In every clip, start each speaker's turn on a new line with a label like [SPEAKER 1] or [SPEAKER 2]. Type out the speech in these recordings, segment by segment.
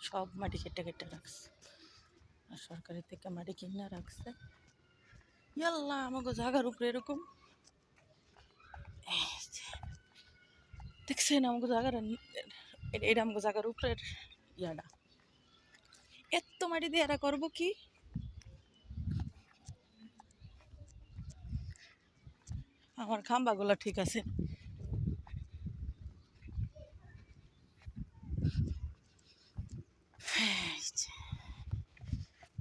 [SPEAKER 1] সব মাটি কেটে কেটে রাখছে। আর সরকারি থেকে মাটি কিনে রাখছে। ইয়াল্লা আমাকে জায়গার উপরে এরকম। দেখছেন আমাকে জায়গার এ- এটা আমাকে জায়গার উপরের ইয়াটা। এত মাটি দিয়ে এরা করব কি? আমার খাম্বাগুলো ঠিক আছে এই যে,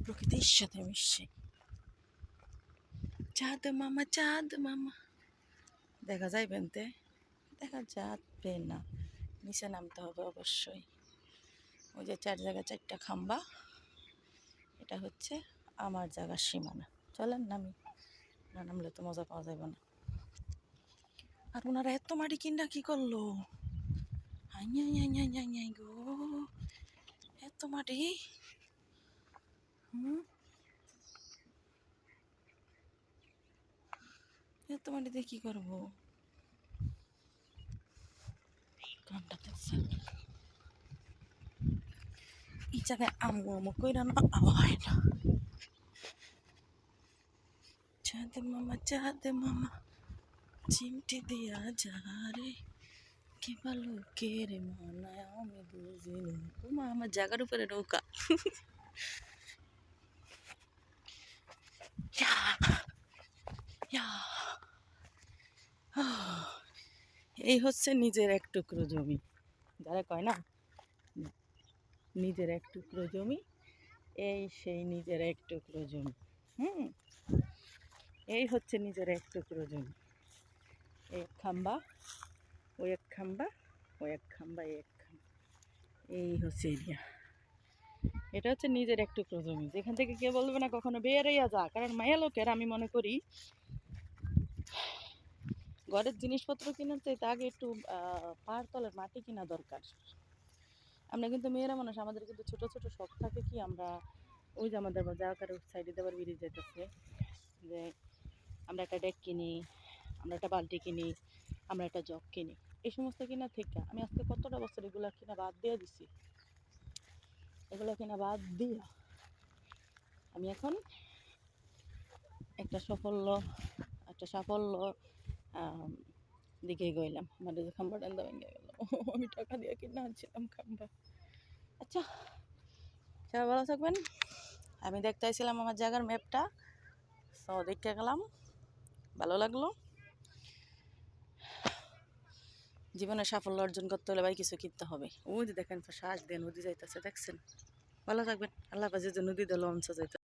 [SPEAKER 1] প্রকৃতির সাথে মিশছে। চাঁদ মামা চাঁদ মামা। দেখা যায় বেনতে? দেখা যাবে না। নিচে নামতে হবে অবশ্যই। ওই যে চার জায়গা চারটা খাম্বা, এটা হচ্ছে আমার জায়গার সীমানা। চলেন নামি। না নামলে তো মজা পাওয়া যাবে না। আর ওনারা এত মাটি কিনা কি করল? আইয়া আইয়া আইয়া আইয়া গো। মাটি। হুম? এত দিয়ে কি করব? কামটা দেখছেন এই জায়গায় আমু আমু কইরা না হয় না। চাঁদ মামা চাঁদ মামা, চিমটি দিয়া যা রে। মানায় আমি বুঝিনি মা আমার জায়গার উপরে নৌকা। এই হচ্ছে নিজের এক টুকরো জমি যারা কয় না নিজের এক টুকরো জমি এই সেই নিজের এক টুকরো জমি হুম এই হচ্ছে নিজের এক টুকরো জমি এই খাম্বা ওই এক খাম্বা ওই এক খাম্বা এক খাম্বা। এই হচ্ছে এরিয়া এটা হচ্ছে নিজের এক টুকরো জমি। যেখান থেকে কেউ বলবে না কখনো বেরিয়ে যা, কারণ মায়া লোকের, আমি মনে করি, ঘরের জিনিসপত্র কেনার চাইতে আগে একটু পাহাড় তলের মাটি কেনা দরকার। আমরা কিন্তু মেয়েরা মানুষ, আমাদের কিন্তু ছোট ছোট শখ থাকে কি, আমরা ওই যে আমাদের জায়গার সাইডে দেবার বেরিয়ে যেতেছে যে আমরা একটা ডেক কিনি, আমরা একটা বালতি কিনি, আমরা একটা জগ কিনি। এই সমস্ত কিনা থেকে আমি আজকে কতটা বছর এগুলা কিনা বাদ দিয়ে দিছি? এগুলো কিনা বাদ দিয়া আমি এখন একটা সাফল্য একটা সাফল্য দিকে গইলাম আমাদের যে খাম্বা ডান্দা ভেঙে গেল। আমি টাকা দিয়ে কিনে আনছিলাম খাম্বা। আচ্ছা সবাই ভালো থাকবেন। আমি দেখতে আইছিলাম আমার জায়গার ম্যাপটা সো দেখতে গেলাম। ভালো লাগল। জীবনে সাফল্য অর্জন করতে হলে ভাই কিছু কিনতে হবে। ওই যে দেখেন শ্বাস দিয়ে নদী যাইতেছে, দেখছেন? ভালো থাকবেন। আল্লাহ পাশে যে নদী দিল অংশ যাইতে